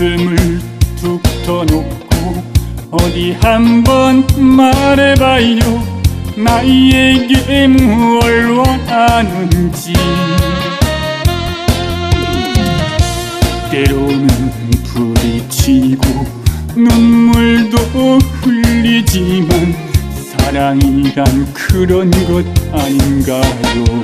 가슴을 툭 터놓고 어디 한번 말해봐요 나에게 뭘 원하는지. 때로는 부딪히고 눈물도 흘리지만 사랑이란 그런 것 아닌가요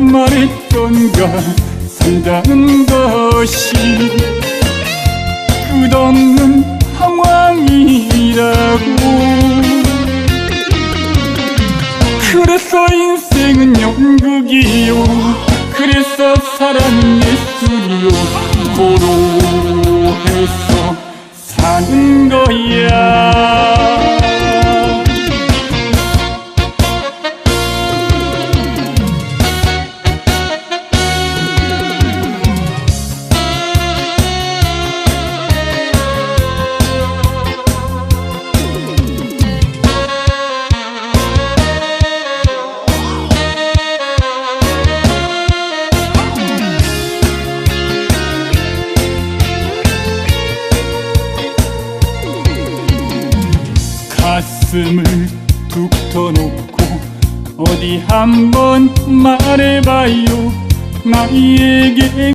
말했던가 산다는 것이 끝없는 방황이라고. 그래서 인생은 연극이요. 그래서 사랑은 예술이요 고로해서 사는 거야 가슴을 툭 터놓고 어디 한번 말해봐요. 나에게